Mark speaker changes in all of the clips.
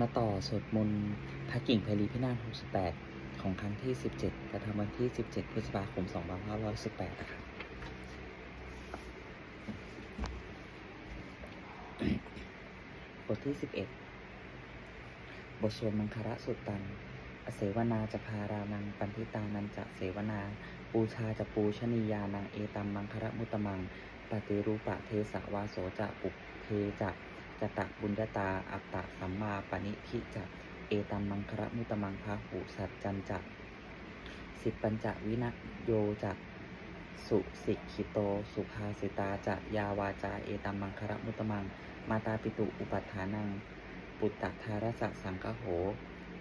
Speaker 1: มาต่อสวดมนต์พระกิ่งไพรีพินาศ68 ของครั้งที่ 17กระทำวันที่ 17 พฤษภาคม 2518นะครับบทที่ 11 บทสวดมังคระสุตตัง อเสวนาจะพารานัง ปันทิตานันจะเสวนา ปูชาจะปูชนียานัง เอตัมมังคระมุตตมัง ปฏิรูปะเทสะวาโสจะปุเทจะ จตะบุญญตา อัตตะสัมมาปณิทิจะเอตัมมังคระมุตมังพาหุสัจจันจะสิบปัญจวินโยจะสุสิกขิโต สุภาสิตาจะยาวาจา เอตัมมังคระมุตมัง มาตาปิตุอุปัฏฐานัง ปุตตะทารสะสังคโห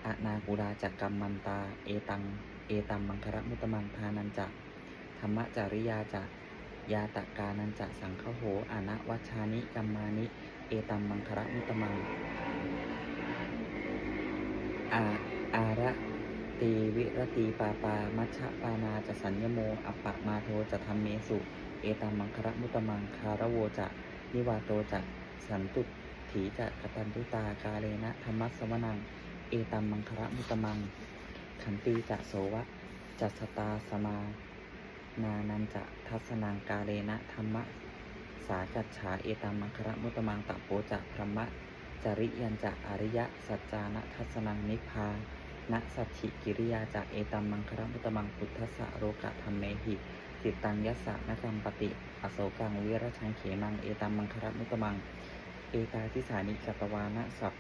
Speaker 1: อะนากุราจักกรรมมันตา เอตัง เอตัมมังคระมุตมังทานันจะธรรมจริยาจะยาตะกานันจะสังคโหอานะวัชชานิกัมมานิ เอตัมมังคระมุตมังอาอาระตีวิรตีปาปา มัชฌะปานาจะสัญญโม อัปปะมาโทจะทำเมสุ เอตัมมังคระมุตมังคารโวจะนิวาโตจะสันตุถีจะกตันตุตากาเลนะธรรมัสวนัง เอตัมมังคระมุตมัง ขันตีจะโสวะจัสตาสมา นานันจะทัศนังกาเลนะธรรมะ สาจัจฉาเอตัมมังคระมุตตมังตะโปจะพรมะจริยันจะอริยะสัจจานะทัศนังนิพพานะสัจฉิกิริยาจะเอตัมมังคระมุตตมังพุทธะโรกะธรรมเมหิจิตตังยัสสะนกรรมปฏิอโศกังวิรชังเขมังเอตัมมังคระมุตตมัง เอตาทิสานิกตวานะสัพ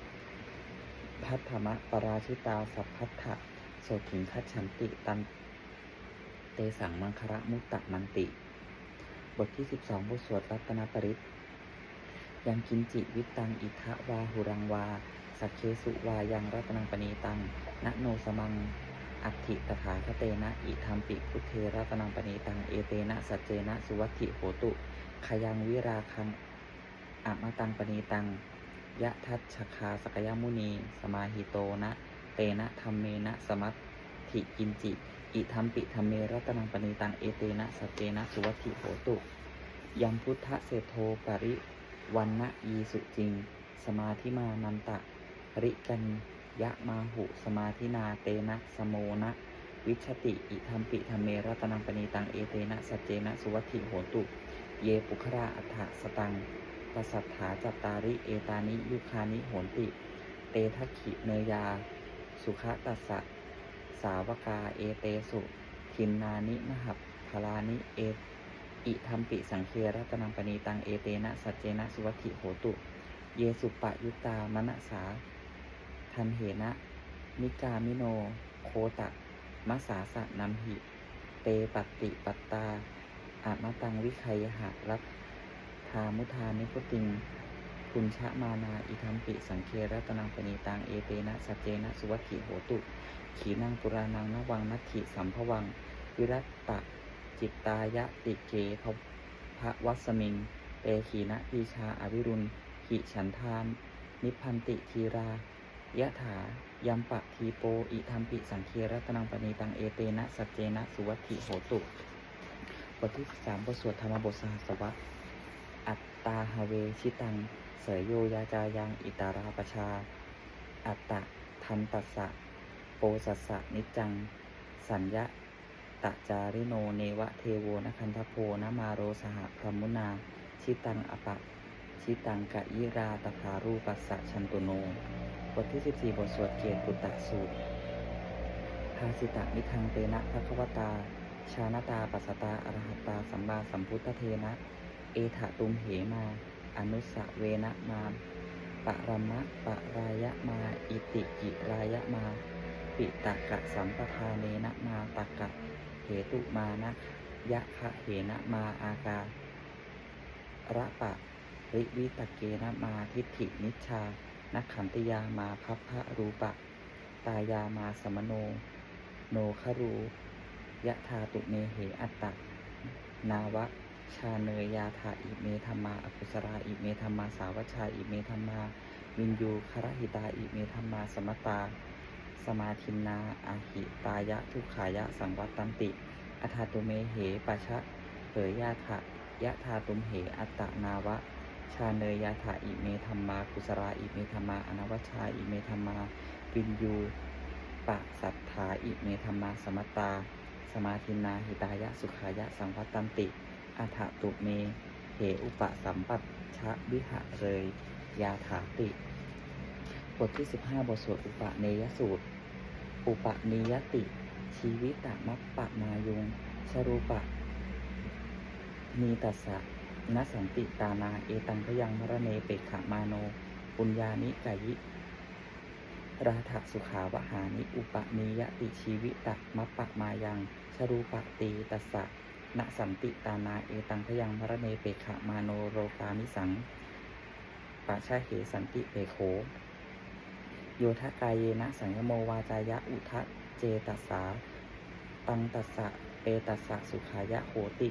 Speaker 1: พัทธมะปราชิตาสัพพัทธะโสถิงคัจฉันติตันเตสังมังคระมุตตะมันติ บทที่ 12 บทสวดรัตนปริตยังกินจิวิตังอิทะวาหุรังวา สักเคสุวายังรัตนังปณีตังนะโนสมัง อัตถิตถาคเตนะ อิธรรมปิพุทเทรัตนังปณีตัง เอเตนะสัจเจนะสุวัตถิโหตุขยังวิราคังอะมตังปณีตัง ยะทัชชคาสกยมุนี สมาหิโตนะ เตนะธรรมเมนะสมัตถิกินจิ อิธรรมปิธรรมเมรัตนังปณีตัง เอเตนะสเจนะ สุวัติโหตุยัมพุทธเศรษโทปริวันนะยีสุจริง สมาธิมานันตะ ริกันยะมาหุ สมาธินาเตนะสโมนะ วิชติ อิธรรมปิธรรมเมรัตนังปณีตัง เอเตนะสเจนะ สุวัติโหตุ เยปุคราอัฏฐสตังปสัทธาจัตตาริ เอตานิยุคานิโหนติ เตทักขิเนยา สุขตัสสะ สาวกาเอเตสุ ทินนานิมหับพลานิเออิธรรมปิสังเครัตนังปณีตังเอเตนะสัจเจนะสุวัติโหตุ เยสุปะยุตามณสาทันเหนะนิกามิโน โคตะมัสสาสะนัมหิ เตปัติปัตตาอะมตังวิคัยหะรัตทามุทานิพุติงคุณชะมานาอิธรรมปิสังเครัตนังปณีตังเอเตนะสัจเจนะสุวัติโหตุ ขีนังปุรานังนวังนัตถิสัมภวัง วิรัตตะจิตตายะติเกภพระวัสมิงเตขีนะปีชาอวิรุณหิฉันทาน นิพันติทีรายะถายัมปะทีโป อิธรรมปิสังเครัตนังปณีตังเอเตนะสัจเจนะสุวัติโหตุ บทที่สามบทสวดธรรมบทสหัสวะอัตตาฮเวชิตัง เสยโยยาจายัง อิตาราปชา อัตตะทันตัสสะ ปสัสสะนิจจัง สัญญะตะจาริโนเนวะเทโวนคันทโพนมาโรสหพรมุนา ชิตังอปะ ชิตังกะยิราตถารูปัสสะชันตุโน บทที่ 14 บทสวดเกียรติปุตตะสูตรภาสิตะนิทังเตนะภควตา ชานตาปัสสตาอรหัตตาสัมมาสัมพุทธเทนะ เอถะตุมเหมา อนุสะเวนะมาปะรมะปะรายะมา อิติกิรายะมา ปิตะกะสัมปทาเนนะมาตะกะเหตุมานะยะคะเหนะมาอาการะปะริวิตะเกนะมาทิฏฐินิชชานักขันติยามาพัพพะรูปะ ตายามาสมโน โนครูยะธาตุเมเหอัตตะนาวะชาเนยยาธาอิเมธรรมาอกุสราอิเมธรรมาสาวชาอิเมธรรมาวินยูคารหิตาอิเมธรรมาสมตา สมาทินาอาหิตายะ ทุขายะ สังวัตตันติอัฏฐตุเมเหปะชะเผยยาถะยะธาตุมเหอัตนาวะ ชาเนยยาถาอิเมธรรมา กุสราอิเมธรรมา อนวัชชาอิเมธรรมา วินยูปะสัทธาอิเมธรรมา สมตตาสมาธินาหิตายะ สุขายะ สังวัตตันติอัฏฐตุเมเหอุปสัมปัชชะวิหะเรยยาถาติ บทที่ 15 บทสวดอุปเนยสูตร อุปนิยติ ชีวิตมัปปะมายุงชรูปะ มีตัสสะนสันติตานาเอตังพยังมรเนเปกขมาโน ปุญญานิกายิราถสุขาวหานิ อุปนิยติชีวิตมัปปะมายังชรูปะตีตัสสะนสันติตานาเอตังพยังมรเนเปกขมาโนโรกามิสังปะชาเหสันติเปโข โยทะกายเยนะสังยโมวาจายะอุทะเจตัสสา ตังตัสสะเปตัสสะสุขายะโหติ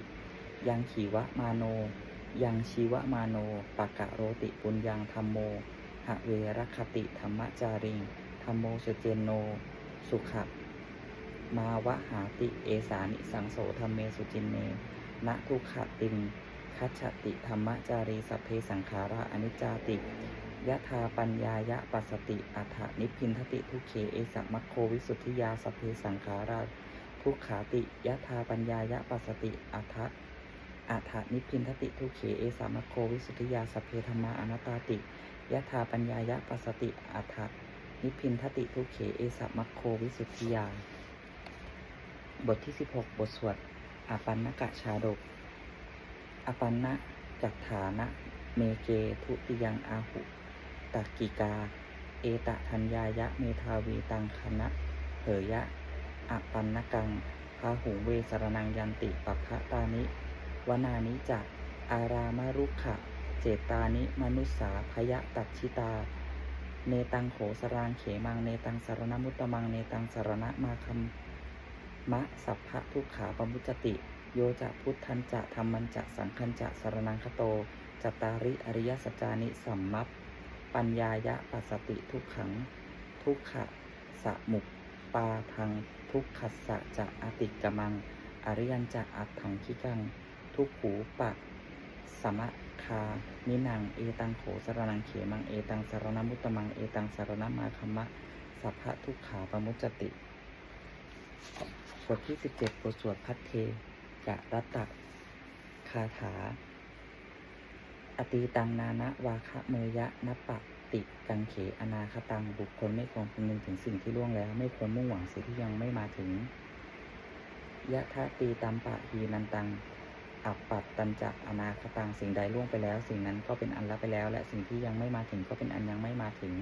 Speaker 1: ยังขีวะมาโน ยังชีวะมาโนปะกะโรติปุญญังธรรมโมหะเวรคติธรรมจาริงธรรมโมสเจโน สุขะมาวะหาติเอสานิสังโสธรรมเมสุจินเนนะทุกขติงคัจฉติธรรมจารีสัพเพสังขาราอนิจจาติ ยะธาปัญญายะปัสสติอัฏฐนิพินทติทุเขเอสัมมัคโควิสุทธิยาสัพเพสังขาราทุกขาติยะธาปัญญายะปัสสติอัฏฐอัฏฐนิพินทติทุเขเอสัมมัคโควิสุทธิยาสัพเพธรรมาอนัตตาติยะธาปัญญายะปัสสติอัฏฐนิพินทติทุเขเอสัมมัคโควิสุทธิยา บทที่ 16 บทสวดอาปันนกะชาดก อปันนะกัตถานะ เมเกทุติยังอาหุ ตักกิกา เอตะทัญญายะเมทาวีตังคณะเหยะอปันนกังพาหุงเวสรนังยันติปัพะตานิวนานิจักอารามารุขะ เจตานิมนุสสาพยะตัดชิตา เนตังโขสรางเขมัง เนตังสารณมุตตมัง เนตังสารณมาคัมมะสัพพะทุกขาปมุจติ โยจะพุทธันจะธรรมันจะสังคันจะสารนังคโตจตาริอริยสัจจานิสัมมัป ปัญญายะปัสสติทุกขัง ทุกขะสะมุปปาทัง ทุกขัสสะจะอติกมัง อริยันจะอัตถังคิกัง ทุกขูปะ สมะคานินัง เอตังโขสรนังเขมัง เอตังสารณมุตตมัง เอตังสารณมาคัมมะ สัพพะทุกขาปมุจจติบทที่ 17บทสวดพัทเทกะรัตตะคาถา อตีตังนานะวาคะเมยะนปะติกังเขอนาคตังบุคคลไม่ควรคำนึงถึงสิ่งที่ล่วงแล้ว ไม่ควรมุ่งหวังสิ่งที่ยังไม่มาถึง ยะทะตีตัมปะฮีนันตัง อัปปัตตันจะอนาคตังสิ่งใดล่วงไปแล้ว สิ่งนั้นก็เป็นอันละไปแล้ว และสิ่งที่ยังไม่มาถึงก็เป็นอันยังไม่มาถึง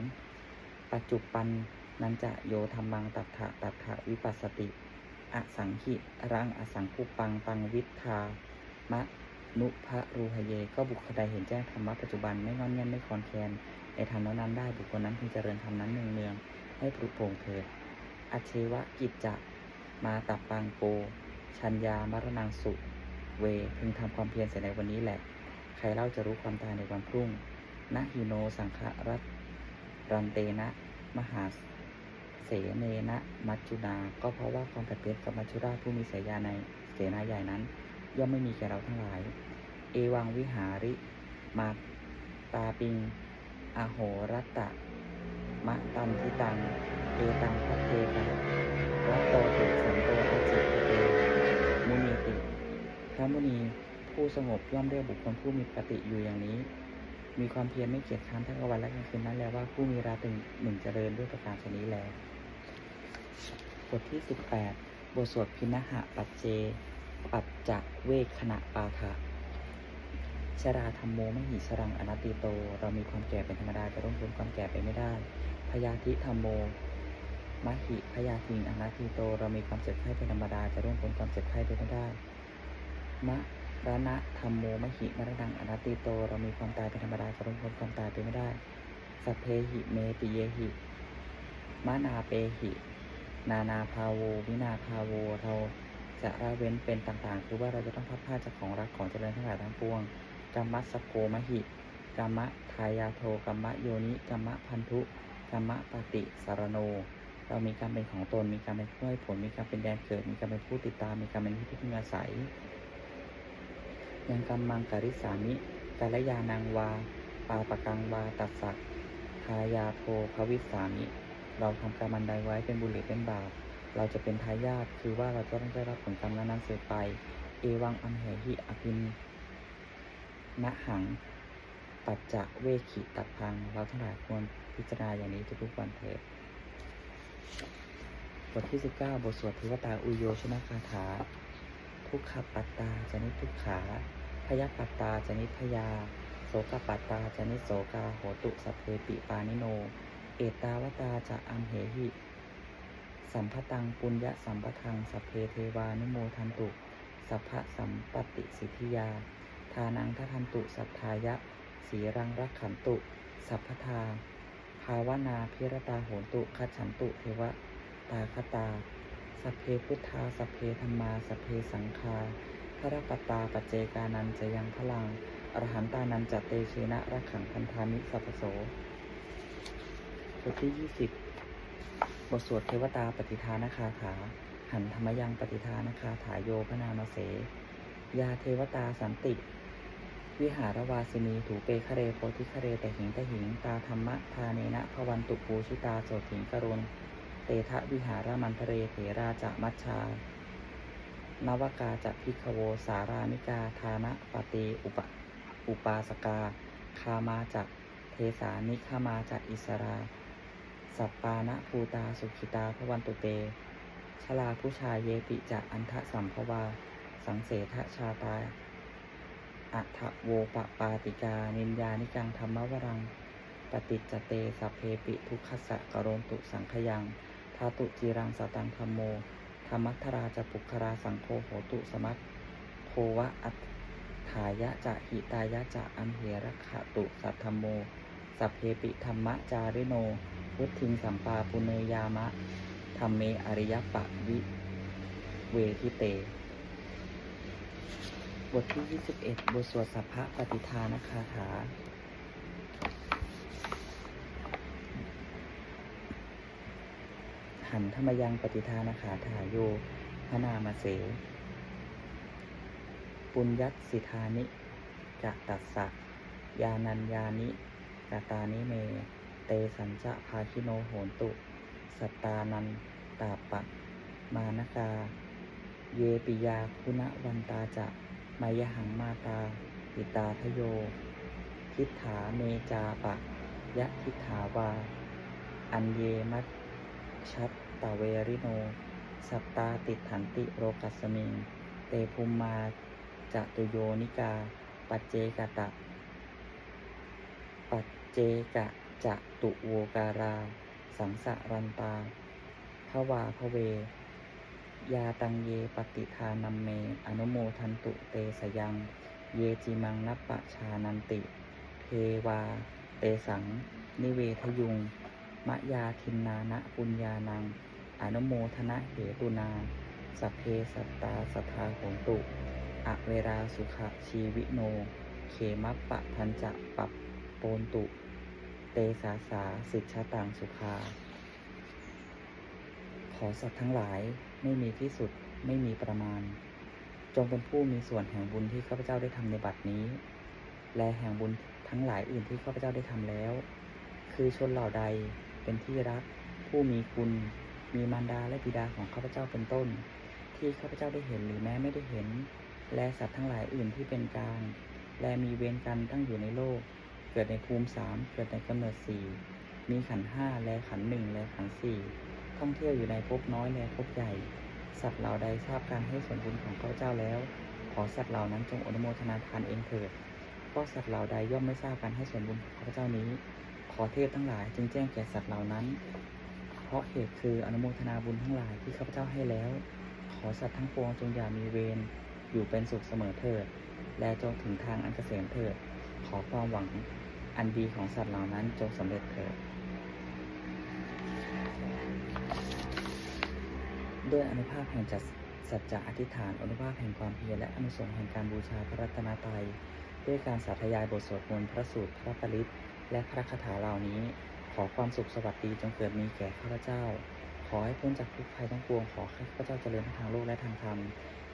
Speaker 1: ปัจจุปันนันจะโยธรรมังตัทธะตัทธะวิปัสสติ อสังหิรังอสังคุปังปังวิทามะ นุภะรูหเย ก็บุคคลใดเห็นแจ้งธรรมะปัจจุบันไม่งอนเงียนไม่คลอนแคลนในธรรมนั้นได้บุคคลนั้นพึงเจริญธรรมนั้นเนืองเนืองให้ปลุโปร่งเถิดอเชวะกิจจะมาตับปังโก ชัญญามรณังสุ เว พึงทำความเพียรเสียในวันนี้แหละ ใครเล่าจะรู้ความตายในวันพรุ่งนะหิโนสังฆรัตรันเตนะ มหาเสเนนะมัจจุนา ก็เพราะว่าความผัดเพี้ยนกับมัจจุราชผู้มีเสยาในเสนาใหญ่นั้น ย่อมไม่มีแก่เราทั้งหลาย เอวังวิหาริมาตาปิง อโหรัตตะ มะตันทิตัง เอตังพัทเทกะรัตโตติสันโตอาจิคเตมุนีติ พระมุนีผู้สงบย่อมเรียกบุคคลผู้มีปติอยู่อย่างนี้ มีความเพียรไม่เกียจคร้านทั้งกลางวันและกลางคืนนั้นแล้วว่าผู้มีราตรีหนึ่งเจริญด้วยประการชนี้แล้วบทที่18บแปดบทสวดพินหะปัจเจ ปัจจเวคขณะปาทะ ชราธรรมโมมหิชรังอนัตติโต เรามีความแก่เป็นธรรมดาจะร่วมพ้นความแก่ไปไม่ได้ พยาธิธรรมโมมหิพยาธิงอนัตติโต เรามีความเจ็บไข้เป็นธรรมดาจะร่วมพ้นความเจ็บไข้ไปไม่ได้ มะระณะธรรมโมมหิมรณังอนัตติโต เรามีความตายเป็นธรรมดาจะร่วมพ้นความตายไปไม่ได้ สัพเพหิเมปิเยหิมะนาเปหิ นานาพาโว วินาพาโว เราจะละเว้นเป็นต่างๆ คือว่าเราจะต้องพัดพลาจากของรักของเจริญทั้งหลายทั้งปวง กัมมัสโกมหิกัมมะทายาโทกัมมะโยนิกัมมะพันธุกัมมะปฏิสารโน เรามีการมเป็นของตน มีการมเป็นผู้ให้ผล มีการมเป็นแดนเกิด มีการมเป็นผู้ติดตาม มีการมเป็นที่พึ่งอาศัย ยังกัมมังกริสามิกาลยานังวาปาปกังวาตัสสะทายาโทภวิสามิ เราทำกรรมอันใดไว้เป็นบุญหรือเป็นบาป เราจะเป็นทายาท คือว่าเราจะต้องได้รับผลกรรมนั้นๆเสียไป เอวังอัมเหหิอภิน นะหัง ปัจจะเวขิตัดพัง เราทั้งหลายควรพิจารณาอย่างนี้ทุกๆวันเถิดบทที่ 19 บทสวดเทวตาอุโยชนะคาถา ทุกขปัตตาจนิทุกขา พยปัตตาจนิพยา โสกปัตตาจนิโสกาโหตุสัพเพปิปานิโน เอตาวตาจะอัมเหหิ สัมภตังปุญญสัมปทังสัพเพเทวานุโมทันตุ สัพพะสัมปติสิทธิยาานังทัทันตุสัทธายะ สีรังรักขันตุ สัพพทา ภาวนาพิรตาโหตุคัจฉันตุเทวตาคตา สัพเพพุทธา สัพเพธรรมา สัพเพสังฆาพระปตตาปเจกานันจะยังพลัง อรหันตานันจัตเตเชนะรักขังพันธามิสัพโสบทที่ยี่สิบบทสวดเทวตาปฏิทานคาถา หันธรรมยังปฏิทานคาถาโยพนามาเสยาเทวตาสันติ วิหารวาสินีถูเปคะเรโพธิคะเรแต่หิงแต่หิงตาธรรมะทาเนนะพวันตุปูชิตาโสถิงกรุณเตทะวิหารมันทะเรเถราจะมัชชานวกาจะพิกขโวสารานิกาทานะปฏิอุปอุปาสกา คามาจักเทสานิขามาจักอิสรา สัปปานะภูตาสุขิตาพวันตุเต ชลาผู้ชายเยปิจะอันทะสัมภวา สังเสทชาตา อัทะโวปปาติกา นินยานิกังธรรมวรัง ปฏิจเตสัพเพปิทุขสะกโรนตุสังขยังทาตุจีรังสตังธรรมโมธรรมัทราจะปุคราสังโฆโหตุสมัตโควะอัฏฐายะจะหิตายะจะอันเหระขะตุสัทธรรมโม สัพเพปิธรรมจาริโนวุทิงสัมปาปุเนยามะธรรมเมอริยปะวิเวทิเต บทที่ 21 บทสวดสัพพะปฏิทานคาถาหันธรรมยังปฏิทานคาถาโยพนามาเสปุญญัตสิทานิจะตัสสะยานัญญานิกาตานิเม เตสัญจะภาคิโนโหนตุ สตตานันตาปะ มานกา เยปิยาคุณวันตาจะ มายหังมาตา ปิตาทโย ทิฏฐาเมจาปะ ยะทิฏฐาวา อันเยมัตชัตตเวริโน สัตตาติถันติโรกัสมิง เตภูมมาจตุโยนิกา ปัจเจกตะ ปัจเจกะจะตุโวการา สังสะรันตาภวาภเว ยาตังเยปฏิทานัมเม อนุโมทันตุเตสยัง เยจิมังนัปปะชานันติ เทวา เตสัง นิเวทยุง มะยาทินนานะปุญญานัง อนุโมทนะเหตุนา สัพเพสัตตาสัทธาโหนตุ อเวราสุขชีวิโน เขมัปปะทันจะปับโปนตุ เตสาสาสิทธตังสุภา ขอสัตว์ทั้งหลายไม่มีที่สุดไม่มีประมาณ จงเป็นผู้มีส่วนแห่งบุญที่ข้าพเจ้าได้ทำในบัดนี้ และแห่งบุญทั้งหลายอื่นที่ข้าพเจ้าได้ทำแล้ว คือชนเหล่าใดเป็นที่รัก ผู้มีคุณ มีมารดาและบิดาของข้าพเจ้าเป็นต้น ที่ข้าพเจ้าได้เห็นหรือแม้ไม่ได้เห็น และสัตว์ทั้งหลายอื่นที่เป็นกลางและมีเวรกันตั้งอยู่ในโลก เกิดในภูมิสามเกิดในกำเนิดสี่มีขันห้าและขันหนึ่งและขันสี่ ท่องเที่ยวอยู่ในภพน้อยและภพใหญ่ สัตว์เหล่าใดทราบการให้ส่วนบุญของข้าเจ้าแล้ว ขอสัตว์เหล่านั้นจงอนุโมทนาทานเองเถิดเพราะสัตว์เหล่าใดย่อมไม่ทราบการให้ส่วนบุญของข้าเจ้านี้ ขอเทพทั้งหลายจึงแจ้งแก่สัตว์เหล่านั้น เพราะเหตุคืออนุโมทนาบุญทั้งหลายที่ข้าพเจ้าให้แล้ว ขอสัตว์ทั้งปวงจงอย่ามีเวรอยู่เป็นสุขเสมอเถิด และจงถึงทางอันเกษมเถิด ขอความหวังอันดีของสัตว์เหล่านั้นจงสำเร็จเถิด ด้วยอนุภาพแห่งจัดสัจจะอธิษฐานอนุภาพแห่งความเพียรและอนุสงส์แห่งการบูชาพระรัตนตรัยด้วยการสาธยายบทสวดมนต์พระสูตรพระปริตและพระคาถาเหล่านี้ ขอความสุขสวัสดีจงเกิดมีแก่ข้าพเจ้า ขอให้พ้นจากทุกภัยทั้งปวงขอให้ข้าพเจ้าเจริญทั้งทางโลกและทางธรรม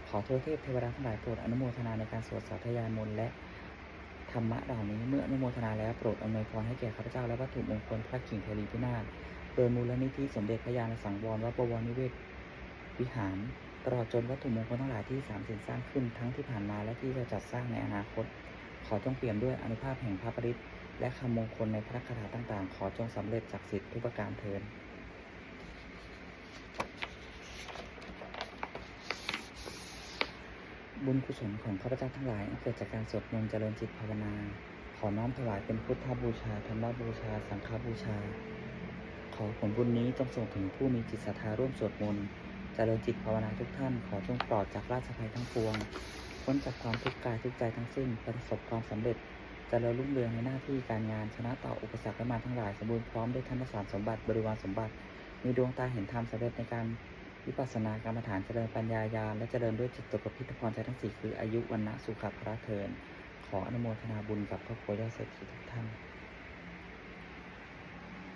Speaker 1: ขอเทวเทพเทวดาทั้งหลายโปรดอนุโมทนาในการสวดสาธยายมนต์และธรรมะเหล่านี้เมื่ออนุโมทนาแล้วโปรดอำนวยพรให้แก่ข้าพเจ้าและวัตถุมงคลพระกิ่งเทลีพินาศโดยมูลนิธิสมเด็จพระยาณสังวรวัดบวรนิเวศ วิหารตลอดจนวัตถุมงคลทั้งหลายที่สามสินสร้างขึ้นทั้งที่ผ่านมาและที่จะจัดสร้างในอนาคต ขอจงเปี่ยมด้วยอนุภาพแห่งพระปริตรและคำมงคลในพระคาถาต่างๆ ขอจงสำเร็จศักดิ์สิทธิ์ทุกประการเทินบุญกุศลของข้าพเจ้าทั้งหลาย เกิดจากการสวดมนต์เจริญจิตภาวนา ขอน้อมถวายเป็นพุทธบูชาธรรมบูชา สังฆบูชา ขอผลบุญนี้จงส่งถึงผู้มีจิตศรัทธาร่วมสวดมนต์ จริญจิตภาวนาทุกท่านขอจงปลอดจากราชภัยทั้งปวง พ้นจากความทุกข์กายทุกใจทั้งสิ้น ประสบความสำเร็จเจริญรุ่งเรืองในหน้าที่การงานชนะต่ออุปสรรคและมารทั้งหลายสมบูรณ์พร้อมด้วยธนสารสมบัติบริวารสมบัติ มีดวงตาเห็นธรรมสำเร็จในการวิปัสสนากรรมฐานเจริญปัญญายาณและเจริญด้วยจิตตกพิทพรใจทั้งสี่คืออายุวันนะสุขภาระเทินขออนุโมทนาบุญกับครอบครัวยอดเศรษฐีทุกท่าน